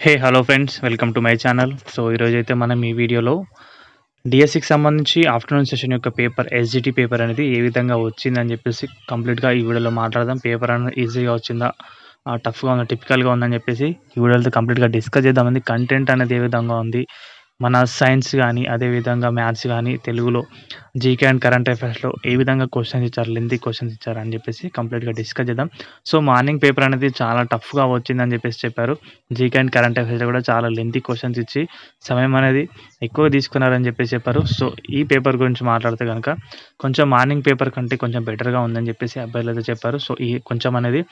Hey hello friends welcome to my channel so ఈరోజు అయితే మనం ఈ వీడియోలో డిఎస్సికి సంబంధించి ఆఫ్టర్నూన్ సెషన్ యొక్క పేపర్ ఎస్జిటి పేపర్ అనేది ఏ విధంగా వచ్చిందని చెప్పేసి కంప్లీట్గా ఈ వీడియోలో మాట్లాడదాం. పేపర్ అనేది ఈజీగా వచ్చిందా? టఫ్గా ఉందా? టిపికల్గా ఉందని చెప్పేసి ఈ వీడియోలో కంప్లీట్గా డిస్కస్ చేద్దామంది కంటెంట్ అనేది ఏ విధంగా ఉంది? మన సైన్స్ కానీ అదేవిధంగా మ్యాథ్స్ కానీ తెలుగులో జీకే అండ్ కరెంట్ అఫైర్స్లో ఏ విధంగా క్వశ్చన్స్ ఇచ్చారు లెంతీ క్వశ్చన్స్ ఇచ్చారు అని చెప్పేసి కంప్లీట్గా డిస్కస్ చేద్దాం. సో మార్నింగ్ పేపర్ అనేది చాలా టఫ్గా వచ్చిందని చెప్పేసి చెప్పారు. జీకే అండ్ కరెంట్ అఫైర్స్లో కూడా చాలా లెంతీ క్వశ్చన్స్ ఇచ్చి సమయం అనేది ఎక్కువ తీసుకున్నారని చెప్పేసి చెప్పారు. సో ఈ పేపర్ గురించి మాట్లాడితే కనుక కొంచెం మార్నింగ్ పేపర్ కంటే కొంచెం బెటర్గా ఉందని చెప్పేసి అబ్బాయిలు అయితే చెప్పారు. సో ఈ కొంచెం అనేది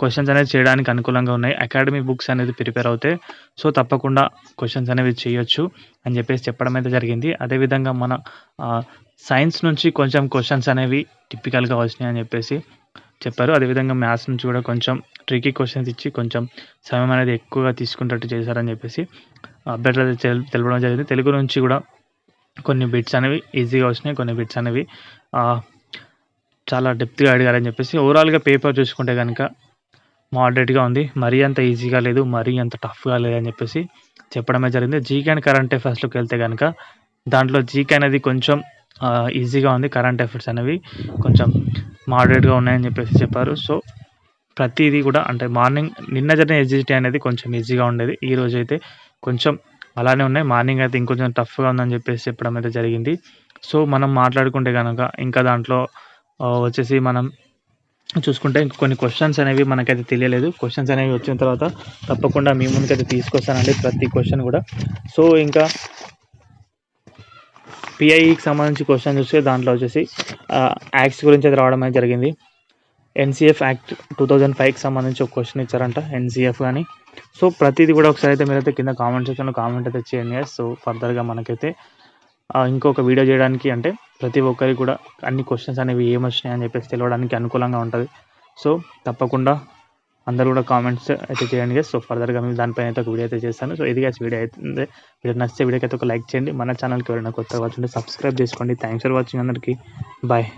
క్వశ్చన్స్ అనేది చేయడానికి అనుకూలంగా ఉన్నాయి. అకాడమీ బుక్స్ అనేది ప్రిపేర్ అవుతాయి సో తప్పకుండా క్వశ్చన్స్ అనేవి చేయొచ్చు అని చెప్పేసి చెప్పడం అయితే జరిగింది. అదేవిధంగా మన సైన్స్ నుంచి కొంచెం క్వశ్చన్స్ అనేవి టిపికల్గా వచ్చినాయి అని చెప్పేసి చెప్పారు. అదేవిధంగా మ్యాథ్స్ నుంచి కూడా కొంచెం ట్రికీ క్వశ్చన్స్ ఇచ్చి కొంచెం సమయం అనేది ఎక్కువగా తీసుకునేటట్టు చేశారని చెప్పేసి అభ్యర్థులు తెలపడం జరిగింది. తెలుగు నుంచి కూడా కొన్ని బిట్స్ అనేవి ఈజీగా వచ్చినాయి. కొన్ని బిట్స్ అనేవి చాలా డెప్త్గా అడిగారని చెప్పేసి ఓవరాల్గా పేపర్ చూసుకుంటే కనుక మోడరేట్గా ఉంది. మరీ అంత ఈజీగా లేదు మరీ అంత టఫ్గా లేదని చెప్పేసి చెప్పడమే జరిగింది. జీకే క్యాన్ కరెంట్ అఫైర్స్లోకి వెళ్తే కనుక దాంట్లో జీకే అనేది కొంచెం ఈజీగా ఉంది. కరెంట్ అఫైర్స్ అనేవి కొంచెం మోడరేట్గా ఉన్నాయని చెప్పేసి చెప్పారు. సో ప్రతిదీ కూడా అంటే మార్నింగ్ నిన్న జరిగిన ఎస్జిటి అనేది కొంచెం ఈజీగా ఉండేది. ఈ రోజు అయితే కొంచెం అలానే ఉన్నాయి. మార్నింగ్ అయితే ఇంకొంచెం టఫ్గా ఉందని చెప్పేసి చెప్పడం అయితే జరిగింది. సో మనం మాట్లాడుకుంటే కనుక ఇంకా దాంట్లో వచ్చేసి మనం చూసుకుంటే కొన్ని క్వశ్చన్స్ అనేవి మనకైతే తెలియలేదు. క్వశ్చన్స్ అనేవి వచ్చిన తర్వాత తప్పకుండా మీ ముందుకైతే తీసుకొస్తానండి ప్రతి క్వశ్చన్ కూడా. సో ఇంకా పిఐఈకి సంబంధించి క్వశ్చన్ చూస్తే దాంట్లో వచ్చేసి యాక్ట్స్ గురించి అయితే రావడం అనేది జరిగింది. ఎన్సిఎఫ్ యాక్ట్ టూ థౌజండ్ ఫైవ్కి సంబంధించి ఒక క్వశ్చన్ ఇచ్చారంట ఎన్సిఎఫ్ కానీ సో ప్రతిదీ కూడా ఒకసారి అయితే మీరైతే కింద కామెంట్ సెక్షన్లో కామెంట్ అయితే చేయండి సో ఫర్దర్గా మనకైతే ఇంకొక వీడియో చేయడానికి అంటే ప్రతి ఒక్కరికి కూడా అన్ని క్వశ్చన్స్ అనేవి ఏమొచ్చినాయి అని చెప్పేసి తెలవడానికి అనుకూలంగా ఉంటుంది. సో తప్పకుండా అందరూ కూడా కామెంట్స్ అయితే చేయండి సో ఫర్దర్గా మేము దానిపైన అయితే ఒక వీడియో అయితే చేస్తాను. సో ఇది వీడియో అయితే వీడియో నచ్చితే వీడియోకి అయితే ఒక లైక్ చేయండి. మన ఛానల్కి ఎవరైనా కొత్తగా వచ్చింటే సబ్స్క్రైబ్ చేసుకోండి. థ్యాంక్స్ ఫర్ వాచింగ్ అందరికీ. బాయ్